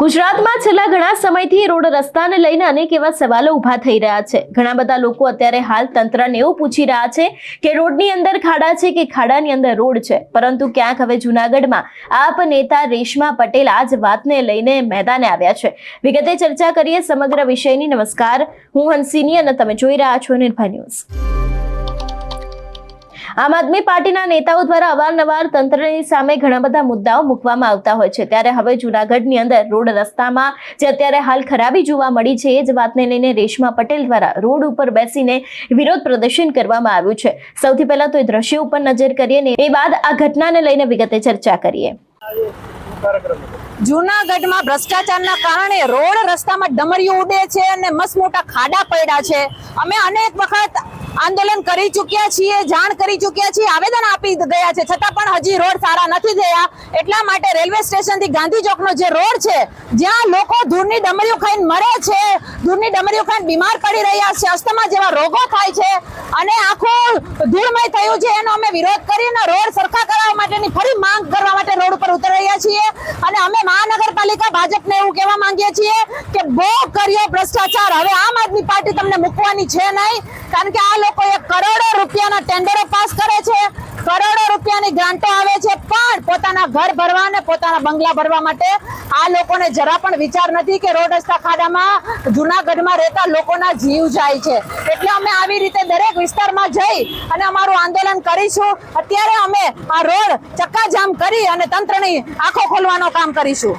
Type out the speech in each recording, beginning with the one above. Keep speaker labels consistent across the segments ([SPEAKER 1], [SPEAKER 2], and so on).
[SPEAKER 1] ગુજરાતમાં છેલ્લા ઘણા સમયથી રોડ રસ્તાને લઈને અનેક એવા સવાલો ઊભા થઈ રહ્યા છે. ઘણા બધા લોકો અત્યારે હાલ તંત્રને એવું પૂછી રહ્યા છે કે રોડની અંદર ખાડા છે કે ખાડાની અંદર રોડ છે? પરંતુ ક્યાંક હવે જુનાગઢમાં આપ નેતા રેશમા પટેલ આ જ વાતને લઈને મેદાને આવ્યા છે. વિગતે ચર્ચા કરીએ સમગ્ર વિષયની. નમસ્કાર. હું હંસિની અને તમે જોઈ રહ્યા છો નિર્ભય ન્યૂઝ. આમ આદમી પાર્ટીના નેતાઓ દ્વારા અવારનવાર તંત્રની સામે ઘણા બધા મુદ્દાઓ મૂકવામાં આવતા હોય છે. ત્યારે હવે જુનાગઢની અંદર રોડ રસ્તામાં જે અત્યારે હાલ ખરાબી જોવા મળી છે, એ જ વાતને લઈને રેશમા પટેલ દ્વારા રોડ ઉપર બેસીને વિરોધ પ્રદર્શન કરવામાં આવ્યું છે. સૌથી પહેલા તો એ દ્રશ્ય ઉપર નજર કરીએ ને એ બાદ આ ઘટનાને લઈને વિગતે ચર્ચા કરીએ.
[SPEAKER 2] જુનાગઢમાં ભ્રષ્ટાચારના કારણે રોડ રસ્તામાં ડમરીઓ ઉડે છે અને મસ્ત મોટા ખાડા પડ્યા છે. અમે અનેક વખત આંદોલન કરી ચૂક્યા છીએ, જાણ કરી ચૂક્યા છીએ, આવેદન આપી ગયા છે. છતાં પણ હજી રોડ સારા નથી થયા એટલા માટે રેલવે સ્ટેશનથી ગાંધી ચોકનો જે રોડ છે, જ્યાં લોકો ધૂળની ડમરીઓ ખાઈને મરે છે, ધૂળની ડમરીઓ ખાઈને બીમાર પડી રહ્યા છે, અસ્થમા જેવા રોગો થાય છે, અને આખું ધૂળમય થયું છે. એનો અમે વિરોધ કરીને રોડ સરખા કરવા માટેની ફરી માંગ કરવા માટે રોડ ઉપર ઉતરી રહ્યા છીએ. અને અમે મહાનગરપાલિકા ભાજપને એવું કહેવા માંગીએ છીએ કે બહુ કર્યો ભ્રષ્ટાચાર. હવે આમ આદમી પાર્ટી તમને મૂકવાની છે નહીં. કારણ કે આ લોકોએ કરોડો રૂપિયાના ટેન્ડરો પાસ કરે છે, કરોડો રૂપિયાની ગ્રાન્ટો આવે છે, પણ પોતાના ઘર ભરવા અને પોતાના બંગલા ભરવા માટે આ લોકોને જરા પણ વિચાર નથી કે રોડ રસ્તા ખાડામાં, જુનાગઢમાં રહેતા લોકોના જીવ જાય છે. એટલે અમે આવી રીતે દરેક વિસ્તારમાં જઈ અને અમારું આંદોલન કરીશું. અત્યારે અમે આ રોડ ચક્કાજામ કરી અને તંત્રની આંખો ખોલવાનું કામ કરીશું.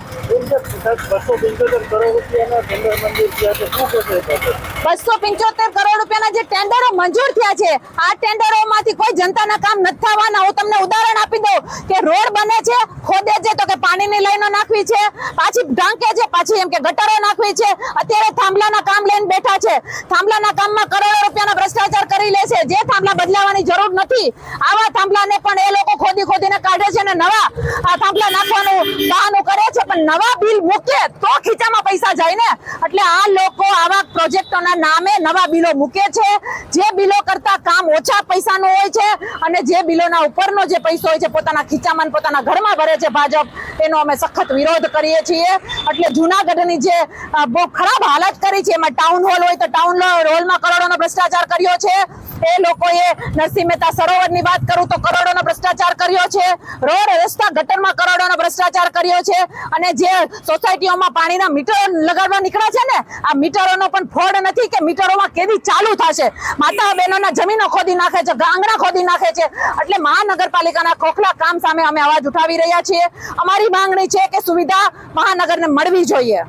[SPEAKER 3] બસો પંચોતેર કરોડ રૂપિયાના
[SPEAKER 2] જે ટેન્ડરો મંજૂર થયા છે, આ ટેન્ડરોમાંથી કોઈ જનતાના કામ નથી થવાના. હું તમને ઉદાહરણ આપી દઉં કે રોડ બને છે, ખોદે છે તો કે પાણીની લાઈનો નાખવી છે, પાછી ઢાંકે છે, પાછી એમ કે ગટરો નાખવી છે. અત્યારે થાંભલાના કામ લઈને બેઠા છે. થાંભલાના કામમાં કરોડો રૂપિયાના ભ્રષ્ટાચાર કરી લે છે. જે થાંભલા બદલાવાની જરૂર નથી, આવા થાંભલાને પણ એ લોકો ખોદી ખોદીને કાઢે છે અને નવા આ થાંભલા નાખવાનું બહાનું કરે છે. પણ નવા બિલ મૂકે તો ખીચામાં પૈસા જાય ને. એટલે આ લોકો આવા પ્રોજેક્ટોના નામે નવા બિલો મૂકે છે. જે બિલો કરતા કામ ઓછા પૈસાનો હોય છે અને જે બિલોના ઉપરનો જે પૈસો હોય છે, પોતાના ખીચામાં પોતાના ઘરમાં ભરે છે ભાજપ એનો અમે સખત વિરોધ કરીએ છીએ. એટલે જૂનાગઢની જે બહુ ખરાબ હાલત કરી છે, એમાં ટાઉન હોલ હોય તો ટાઉન હોલમાં કરોડોનો ભ્રષ્ટાચાર કર્યો છે. એ લોકોએ નરસિંહ મહેતા સરોવરની વાત કરું તો કરોડોનો ભ્રષ્ટાચાર કર્યો છે. રોડ રસ્તા ગટરમાં કરોડોનો ભ્રષ્ટાચાર કર્યો છે. અને જે સોસાયટીઓમાં પાણીના મીટર લગાડવા નીકળ્યા છે ને, આ મીટરોનો પણ ફોડ નથી કે મીટરોમાં કેવી ચાલુ થશે? માતા બહેનોના જમીનો ખોદી નાખે છે, ગાંગણા ખોદી નાખે છે. એટલે મહાનગરપાલિકાના ખોખલા કામ સામે અમે અવાજ ઉઠાવી રહ્યા છીએ. અમારી માંગણી છે કે સુવિધા મહાનગરને મળવી જોઈએ.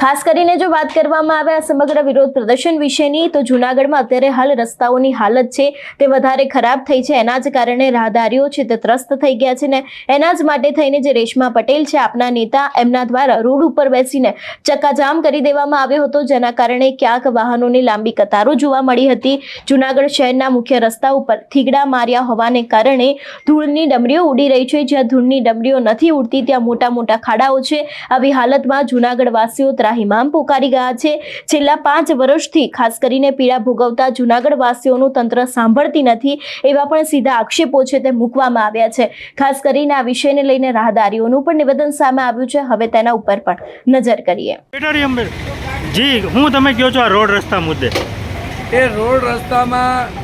[SPEAKER 1] ખાસ કરીને જો વાત કરવામાં આવે આ સમગ્ર વિરોધ પ્રદર્શન વિશેની, તો જુનાગઢમાં અત્યારે હાલ રસ્તાઓની હાલત છે તે વધારે ખરાબ થઈ છે. એના જ કારણે રાહદારીઓ છે તે ત્રસ્ત થઈ ગયા છે ને એના જ માટે થઈને જે રેશમા પટેલ છે આપના નેતા, એમના દ્વારા રોડ ઉપર બેસીને ચક્કાજામ કરી દેવામાં આવ્યો હતો, જેના કારણે ક્યાંક વાહનોની લાંબી કતારો જોવા મળી હતી. જુનાગઢ શહેરના મુખ્ય રસ્તા ઉપર થીગડા માર્યા હોવાને કારણે ધૂળની ડમરીઓ ઉડી રહી છે. જ્યાં ધૂળની ડમરીઓ નથી ઉડતી, ત્યાં મોટા મોટા ખાડાઓ છે. આવી હાલતમાં જુનાગઢ વાસીઓ ત્રાહિમામ પોકારી ગયા છે. છેલ્લા પાંચ વર્ષથી ખાસ કરીને પીડા ભોગવતા જુનાગઢ વાસીઓનું તંત્ર સાંભળતી નથી એવા પણ સીધા આક્ષેપો છે તે મૂકવામાં આવ્યા છે. ખાસ કરીને આ વિષયને લઈને રાહદારીઓનું પણ નિવેદન સામે આવ્યું છે. હવે તેના ઉપર પણ નજર કરીએ.
[SPEAKER 3] જી હું તમે કહો છો આ રોડ રસ્તા મુદ્દે?
[SPEAKER 4] એ રોડ રસ્તામાં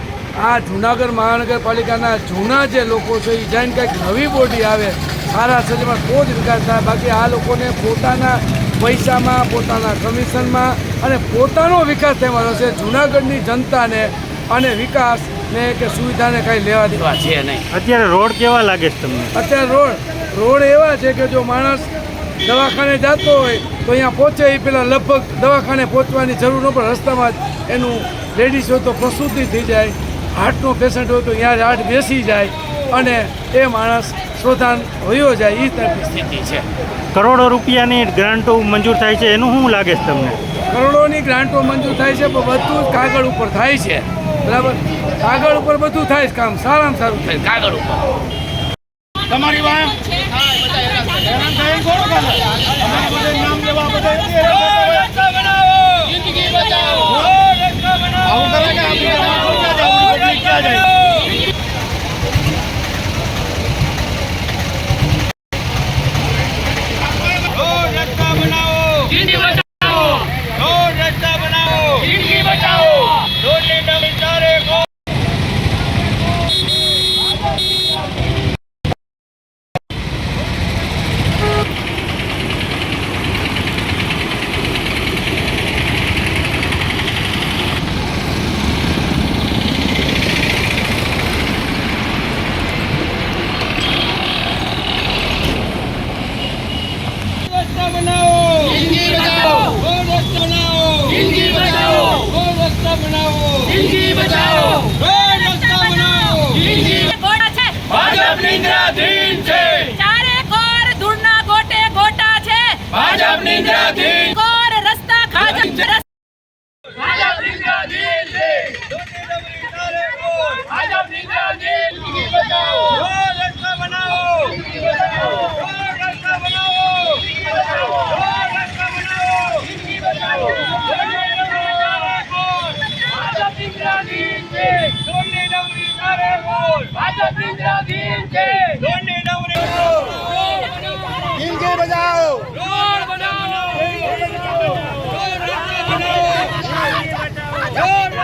[SPEAKER 4] આ જુનાગઢ મહાનગરપાલિકાના જૂના જે લોકો છે એ જઈને કંઈક નવી બોડી આવે. સારા સજમાં તો જ વિકાસ થાય. બાકી આ લોકોને પોતાના પૈસામાં પોતાના કમિશનમાં અને પોતાનો વિકાસ રસ છે જુનાગઢની જનતાને અને વિકાસને કે સુવિધાને કાંઈ લેવા દેવા છે નહીં.
[SPEAKER 3] અત્યારે રોડ કેવા લાગે છે તમને?
[SPEAKER 4] અત્યારે રોડ રોડ એવા છે કે જો માણસ દવાખાને જતો હોય તો અહીંયા પહોંચે એ પહેલાં લગભગ દવાખાને પહોંચવાની જરૂર ન પડે. રસ્તામાં જ એનું લેડીઝ હોય તો પ્રસૂતિ થઈ જાય હાર્ટનો પેશન્ટ હોય તો અહીંયા જ હાર્ટ બેસી જાય અને એ માણસ શોધાન હોયો જાય એ તરફની સ્થિતિ છે.
[SPEAKER 3] કરોડો રૂપિયાની ગ્રાન્ટો મંજૂર થાય છે એનું શું લાગે છે તમને?
[SPEAKER 4] કરોડોની ગ્રાન્ટો મંજૂર થાય છે પણ બધું જ કાગળ ઉપર થાય છે. બરાબર? કાગળ ઉપર બધું થાય છે કામ સારામાં સારું થાય કાગળ ઉપર. તમારી વાત? નામ લેવા બધે જિંદગી બચાવો. રોડ રસ્તા બનાવો. જિંદગી બચાવો. રોડ લેતા વિચારે કો. બનાવો. બચાવો. રોડ રસ્તા ગોટા છે? ભાજપ નિંદ્રાધીન
[SPEAKER 5] છે. ચારે
[SPEAKER 2] કોર ધૂળના ગોટે
[SPEAKER 3] ગોટા છે. ભાજપ નિંદ્રાધીન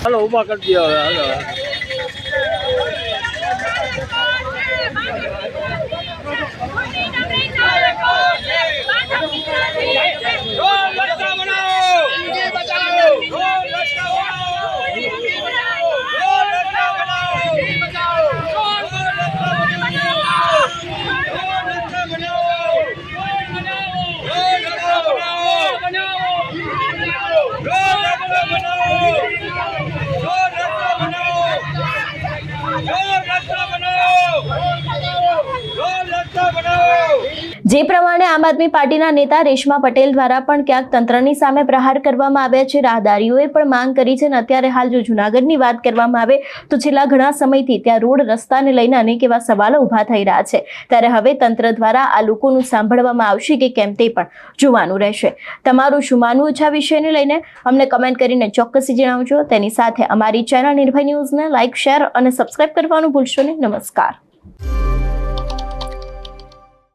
[SPEAKER 3] હાલો ઊભા કરી દો હવે હાલો Thank you.
[SPEAKER 1] જે પ્રમાણે આમ આદમી પાર્ટીના નેતા રેશમા પટેલ દ્વારા પણ ક્યાંક તંત્રની સામે પ્રહાર કરવામાં આવ્યા છે, રાહદારીઓએ પણ માંગ કરી છે અને અત્યારે હાલ જો જુનાગઢની વાત કરવામાં આવે તો છેલ્લા ઘણા સમયથી ત્યાં રોડ રસ્તાને લઈને અનેક એવા સવાલો ઊભા થઈ રહ્યા છે. ત્યારે હવે તંત્ર દ્વારા આ લોકોનું સાંભળવામાં આવશે કે કેમ તે પણ જોવાનું રહેશે. તમારું શું માનવું છે આ વિષયને લઈને? અમને કમેન્ટ કરીને ચોક્કસી જણાવજો. તેની સાથે અમારી ચેનલ નિર્ભય ન્યૂઝને લાઇક શેર અને સબસ્ક્રાઇબ કરવાનું ભૂલશો નહીં. નમસ્કાર.